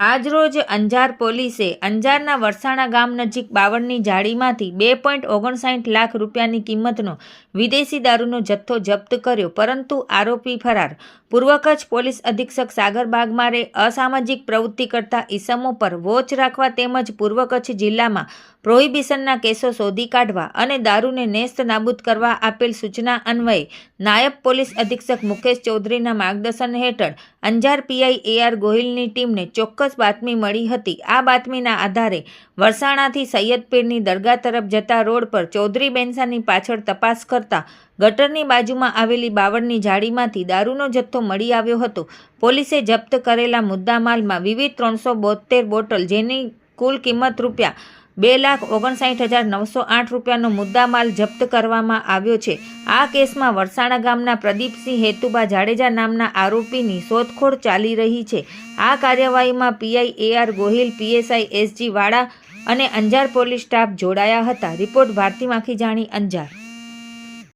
આજરોજ અંજાર પોલીસે અંજારના વરસાણા ગામ નજીક બાવળની જાળીમાંથી બે પોઈન્ટ ઓગણસાઠ લાખ રૂપિયાની કિંમતનો વિદેશી દારૂનો જથ્થો જપ્ત કર્યો, પરંતુ આરોપી ફરાર. પૂર્વ કચ્છ પોલીસ અધિક્ષક સાગર બાગમારે અસામાજિક પ્રવૃત્તિ કરતા ઈસમો પર વોચ રાખવા તેમજ પૂર્વ કચ્છ જિલ્લામાં પ્રોહિબિશનના કેસો શોધી કાઢવા અને દારૂને નેસ્ત નાબૂદ કરવા આપેલ સૂચના અન્વયે નાયબ પોલીસ અધિક્ષક મુકેશ ચૌધરીના માર્ગદર્શન હેઠળ અંજાર પીઆઈ એઆર ગોહિલની ટીમને ચોક્કસ બાતમી મળી હતી. આ બાતમીના આધારે વરસાણાથી સૈયદપીરની દરગાહ તરફ જતા રોડ પર ચૌધરી બેનસાની પાછળ તપાસ કરતા ગટરની બાજુમાં આવેલી બાવળની જાળીમાંથી દારૂનો જથ્થો મળી આવ્યો હતો. પોલીસે જપ્ત કરેલા મુદ્દામાલમાં વિવિધ ત્રણસો બોતેર બોટલ જેની કુલ કિંમત રૂપિયા બે લાખ ઓગણસાઠ હજાર નવસો આઠ રૂપિયાનો મુદ્દામાલ જપ્ત કરવામાં આવ્યો છે. આ કેસમાં વરસાણા ગામના પ્રદીપસિંહ હેતુબા જાડેજા નામના આરોપીની શોધખોળ ચાલી રહી છે. આ કાર્યવાહીમાં PI AR Gohil PSI SG Vada અને અંજાર પોલીસ સ્ટાફ જોડાયા હતા. રિપોર્ટ ભારતી માખીજાણી અંજાર.